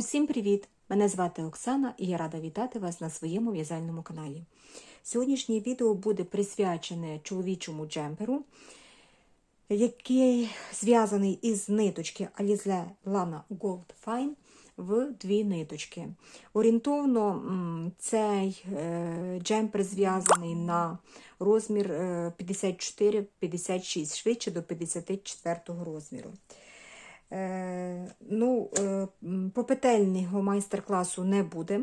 Усім привіт! Мене звати Оксана і я рада вітати вас на своєму в'язальному каналі. Сьогоднішнє відео буде присвячене чоловічому джемперу, який зв'язаний із ниточки Alize Lana Gold Fine в дві ниточки. Орієнтовно цей е, джемпер зв'язаний на розмір е, 54-56, швидше до 54 розміру. Е, ну, е, Попетельного майстер-класу не буде.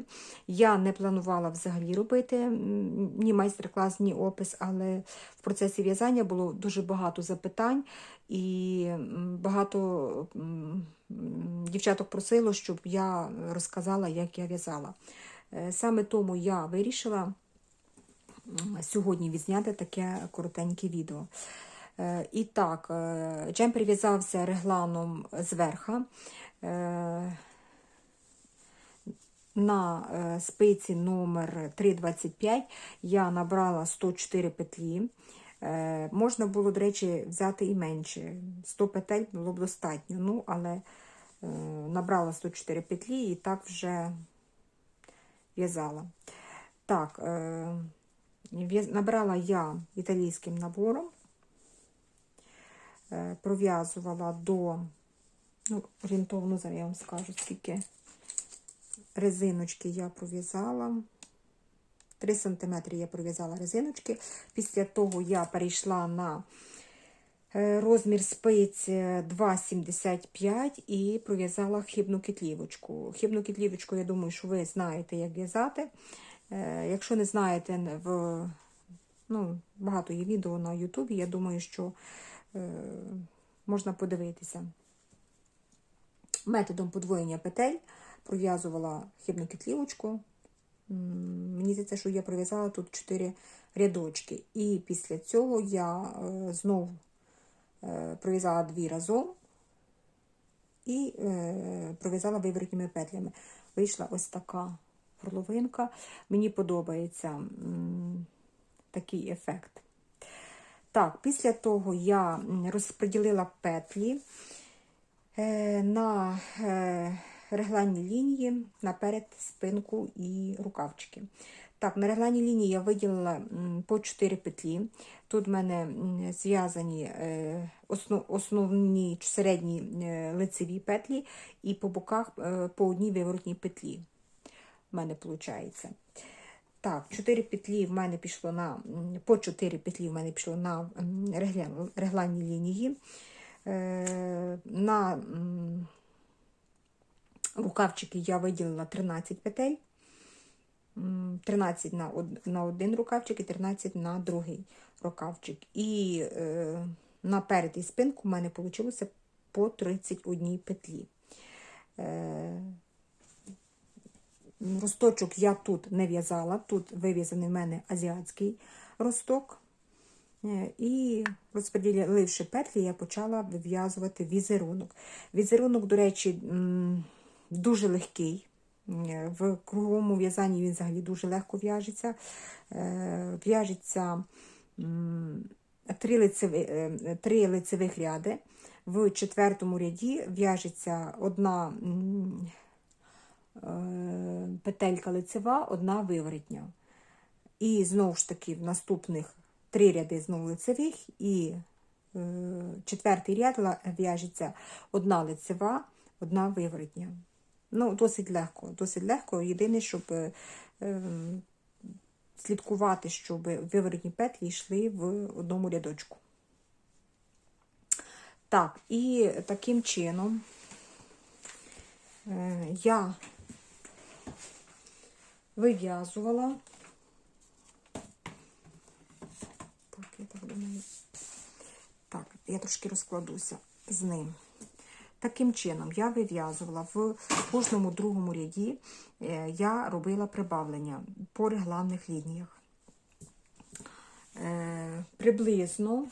Я не планувала взагалі робити ні майстер-клас, ні опис, але в процесі в'язання було дуже багато запитань, і багато дівчаток просило, щоб я розказала, як я в'язала. Е, Саме тому я вирішила сьогодні відзняти таке коротеньке відео. Е, І так, е, джемпер в'язався регланом зверха. Е, На спиці номер 325 я набрала 104 петлі. Можна було, до речі, взяти і менше. 100 петель було б достатньо. Ну, але набрала 104 петлі і так вже в'язала. Так, набрала я італійським набором. Е, пров'язувала до, ну, орієнтовно, зараз я вам скажу, скільки резиночки я пров'язала. 3 см я пров'язала резиночки. Після того я перейшла на е, розмір спиць е, 2,75 і пров'язала хибну китлівочку. Хибну китлівочку, я думаю, що ви знаєте, як в'язати. Якщо не знаєте, в ну, багато є відео на Ютубі, я думаю, що можна подивитися. Методом подвоєння петель пров'язувала хибну китлівочку. Мені здається, що я пров'язала тут 4 рядочки. І після цього я е, знову е, пров'язала дві разом і е, пров'язала виворотніми петлями. Вийшла ось така горловинка. Мені подобається такий ефект. Так, після того я розподілила петлі е, на е, регланні лінії наперед спинку і рукавчики. Так, на регланній лінії я виділила по 4 петлі. Тут в мене зв'язані е, основні середні лицеві петлі, і по боках по одній виворотній петлі. В мене виходить. Так, 4 петлі в мене пішло на по 4 петлі в мене пішло на регланні лінії. Е, На рукавчики я виділила 13 петель. 13 на, на один рукавчик і 13 на другий рукавчик. І е, наперед і спинку в мене вийшло по 31 петлі. Росточок я тут не в'язала, тут вив'язаний в мене азіатський росток. Е, І розподіливши петлі, я почала вив'язувати візерунок. Візерунок, до речі, дуже легкий. Е, В круговому в'язанні він взагалі дуже легко в'яжеться. Е, В'яжеться три, лицеві, три лицевих ряди. В четвертому ряді в'яжеться одна петелька лицева, одна виворотня. І знову ж таки в наступних три ряди знову лицевих, і е, четвертий ряд в'яжеться одна лицева, одна виворотня. Ну, досить легко, досить легко. Єдине, щоб е, е, слідкувати, щоб виворотні петлі йшли в одному рядочку. Так, і таким чином е, я вив'язувала. Так, я трошки розкладуся з ним. Таким чином, я вив'язувала в кожному другому ряді, е, я робила прибавлення по регланних лініях. Е, Приблизно,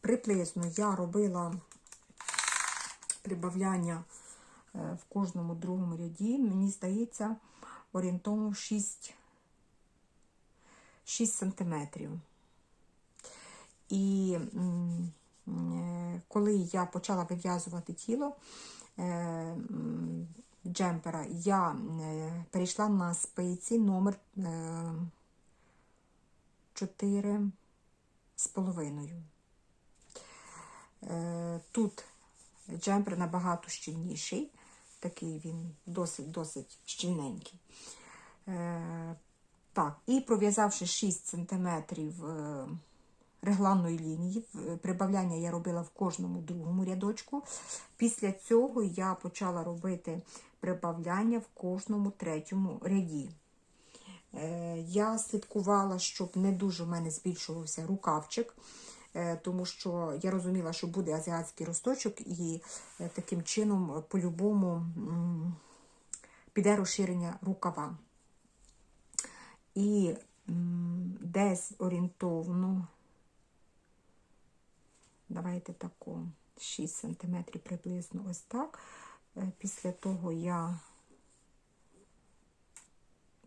приблизно я робила прибавляння в кожному другому ряді, мені здається, орієнтовно 6, 6 сантиметрів. І е, коли я почала вив'язувати тіло, е, джемпера я е, перейшла на спиці номер е, 4 з половиною. Е, Тут джемпер набагато щільніший, такий він досить досить щільненький. Е, Так, і пров'язавши 6 см регланної лінії, прибавляння я робила в кожному другому рядочку. Після цього я почала робити прибавляння в кожному третьому ряді. Е, Я слідкувала, щоб не дуже в мене збільшувався рукавчик, е, тому що я розуміла, що буде азіатський росточок, і е, таким чином, е, по-любому, піде розширення рукава. І десь орієнтовно, давайте тако, 6 см приблизно ось так. Е, Після того я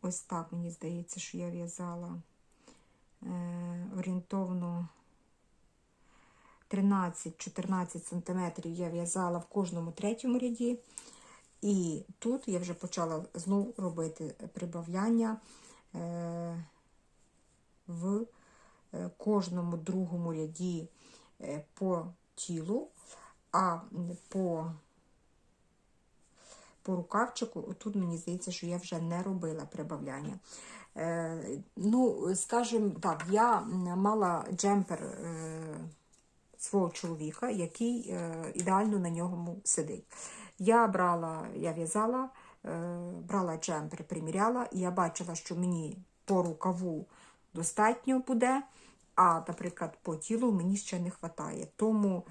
ось так, мені здається, що я в'язала е, орієнтовно 13-14 см я в'язала в кожному третьому ряді. І тут я вже почала знову робити прибавляння е, в е, кожному другому ряді е, по тілу, а по по рукавчику, тут мені здається, що я вже не робила прибавляння. Ну, скажімо так, я мала джемпер свого чоловіка, який е, ідеально на ньому сидить. Я брала, я в'язала, е, брала джемпер, приміряла, і я бачила, що мені по рукаву достатньо буде, а, наприклад, по тілу мені ще не вистачає. Тому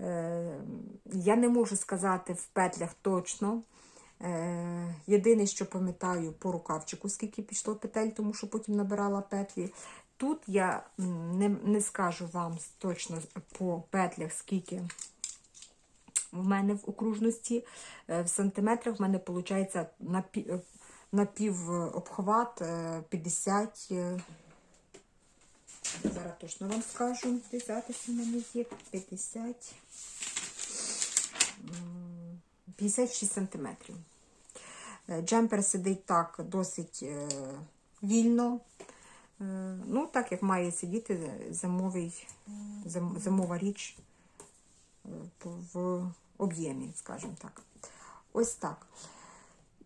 е, я не можу сказати в петлях точно. Єдине, що пам'ятаю по рукавчику, скільки пішло петель, тому що потім набирала петлі. Тут я не, не скажу вам точно по петлях, скільки в мене в окружності. Е, В сантиметрах в мене виходить напів, напів обхват е, 50. е, Зараз точно вам скажу, де запис у мене є 50. 56 сантиметрів. Е, Джемпер сидить так досить е, вільно. Е, Ну, так як має сидіти зимовий, зим- зимова річ е, в об'ємі, скажімо так. Ось так.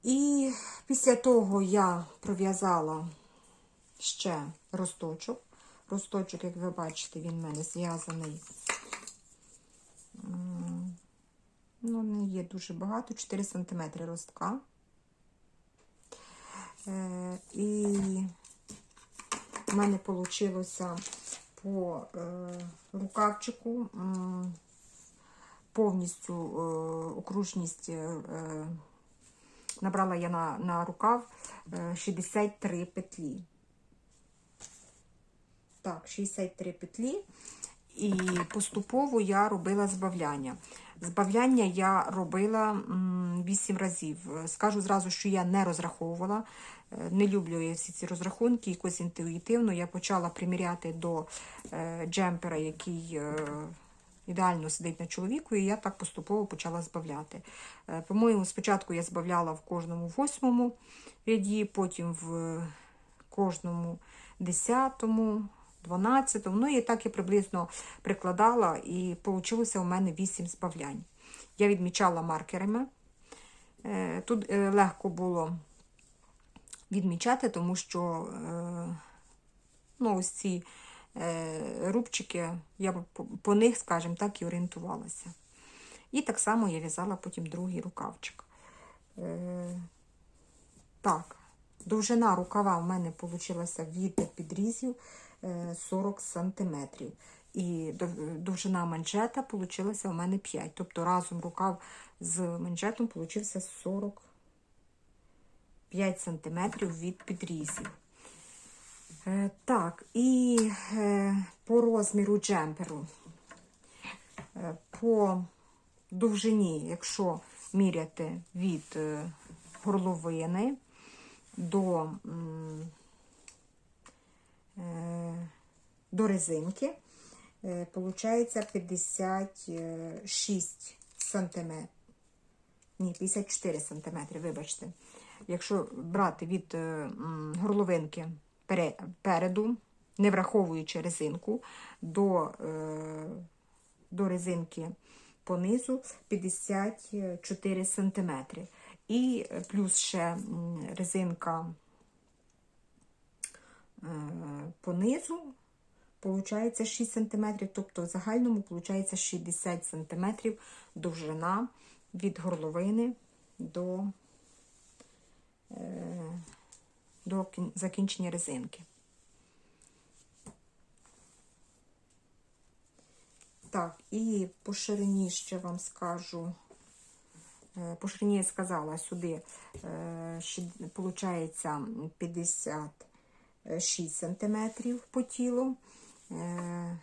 І після того я пров'язала ще росточок. Росточок, як ви бачите, він в мене зв'язаний. Ну, не є дуже багато, 4 см ростка. Е, І в мене вийшло по е, рукавчику повністю е, окружність е, набрала я на, на рукав е, 63 петлі. Так, 63 петлі. І поступово я робила збавляння. Збавляння я робила м, 8 разів. Скажу зразу, що я не розраховувала. Е, Не люблю я всі ці розрахунки, якось інтуїтивно. Я почала приміряти до е, джемпера, який е, ідеально сидить на чоловіку, і я так поступово почала збавляти. По-моєму, спочатку я збавляла в кожному восьмому ряді, потім в кожному десятому. 12, ну і так я приблизно прикладала, і вийшло у мене 8 збавлянь. Я відмічала маркерами. Е, Тут е, легко було відмічати, тому що е, ну, ось ці рубчики, я по, них, скажімо так, і орієнтувалася. І так само я в'язала потім другий рукавчик. Так, довжина рукава у мене вийшла від підрізів 40 см. І довжина манжета вийшла у мене 5. Тобто разом рукав з манжетом вийшов 45 см від підрізів. Е, Так, і е, по розміру джемперу. Е, По довжині, якщо міряти від е, горловини до, е, до резинки, е, получається 56 сантиметрів. ні, 54 см, вибачте. Якщо брати від е, горловинки переду, не враховуючи резинку, до, е, до резинки понизу 54 см. І е, плюс ще резинка е, понизу, Получається 6 см, тобто в загальному получається 60 см довжина від горловини до, е, до закінчення резинки. Так, і по ширині ще вам скажу. Е, По ширині я сказала сюди, виходить 56 см по тілу. Е,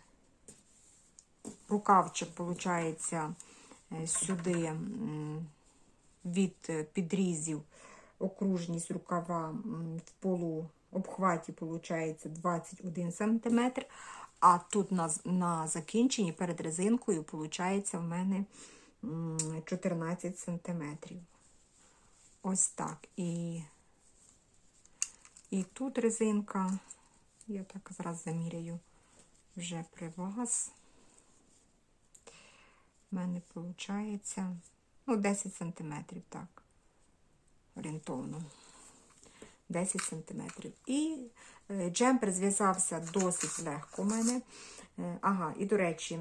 Рукавчик, виходить, сюди від е, підрізів окружність рукава в полу обхваті виходить 21 см, а тут на, на закінченні перед резинкою виходить в мене 14 см. Ось так. І, і тут резинка, я так зараз заміряю вже при вас. У мене виходить ну, 10 сантиметрів, так, орієнтовно. 10 сантиметрів. І е, джемпер зв'язався досить легко у мене. Е, Ага, і до речі,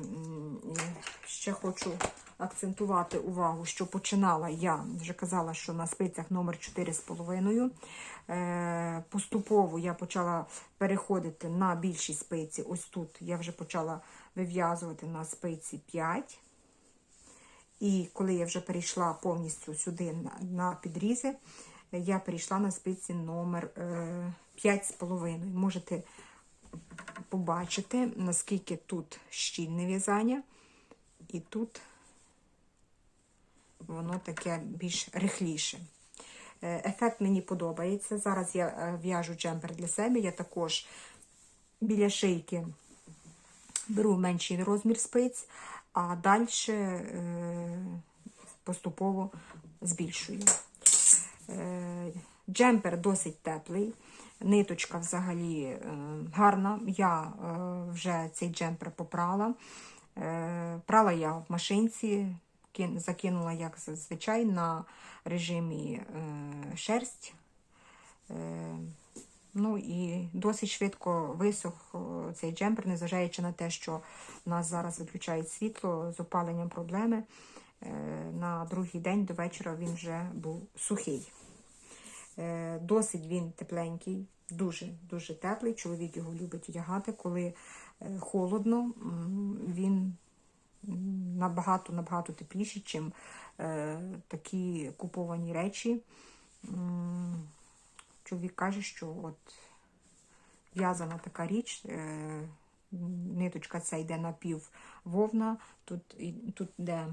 ще хочу акцентувати увагу, що починала я, вже казала, що на спицях номер 4,5. Е, Поступово я почала переходити на більші спиці. Ось тут я вже почала вив'язувати на спиці 5. І коли я вже перейшла повністю сюди на, підрізи, я перейшла на спиці номер е, 5,5. Можете побачити, наскільки тут щільне в'язання, і тут воно таке більш рихліше. Е, Ефект мені подобається. Зараз я е, в'яжу джемпер для себе. Я також біля шийки беру менший розмір спиць, а далі поступово збільшую. Е, Джемпер досить теплий, ниточка взагалі е, гарна. Я е, вже цей джемпер попрала. Е, Прала я в машинці, закинула, як зазвичай, на режимі е, шерсть. Е, Ну і досить швидко висох цей джемпер, незважаючи на те, що в нас зараз виключають світло з опаленням проблеми. Е, На другий день до вечора він вже був сухий. Е, Досить він тепленький, дуже-дуже теплий. Чоловік його любить одягати. Коли е, холодно, він набагато набагато тепліший, ніж такі куповані речі. Чоловік каже, що от в'язана така річ, е, ниточка ця йде напів вовна, тут, і- тут де,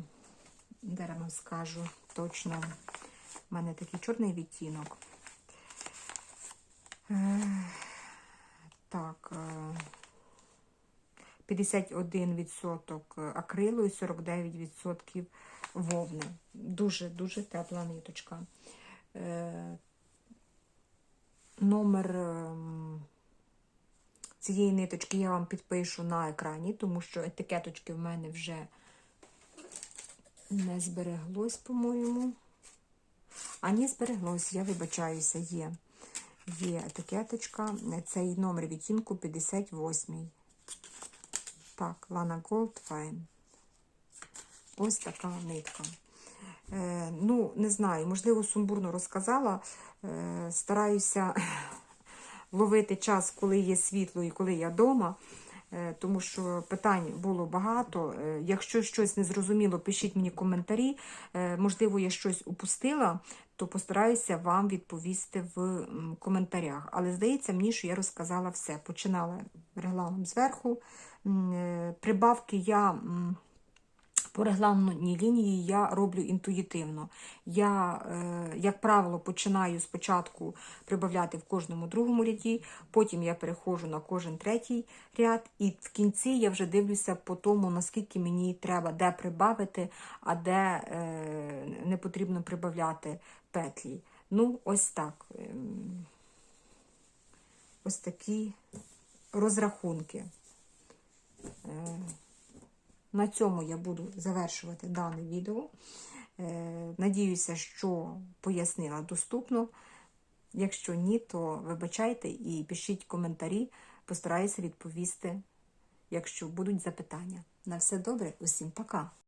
де я вам скажу точно, в мене такий чорний відтінок. Е, Так, е, 51% акрилу і 49% вовни. Дуже-дуже тепла ниточка. Е, Номер ем, цієї ниточки я вам підпишу на екрані, тому що етикеточки в мене вже не збереглось, по-моєму. А ні, збереглось, я вибачаюся, є. Є етикеточка. Цей номер відтінку 58. Так, Gold Fine. Ось така нитка. Е, ну, не знаю, можливо, сумбурно розказала. Е, стараюся ловити час, коли є світло і коли я вдома, е, тому що питань було багато. Е, якщо щось не зрозуміло, пишіть мені коментарі. Е, можливо, я щось упустила, то постараюся вам відповісти в коментарях. Але здається мені, що я розказала все. Починала регланом зверху. Е, Прибавки я. По регламентній лінії я роблю інтуїтивно. Я, е, як правило, починаю спочатку прибавляти в кожному другому ряді, потім я переходжу на кожен третій ряд, і в кінці я вже дивлюся по тому, наскільки мені треба де прибавити, а де е, не потрібно прибавляти петлі. Ну, ось так. Ем, Ось такі розрахунки. На цьому я буду завершувати дане відео. Е, Надіюся, що пояснила доступно. Якщо ні, то вибачайте і пишіть коментарі, постараюся відповісти, якщо будуть запитання. На все добре, усім пока!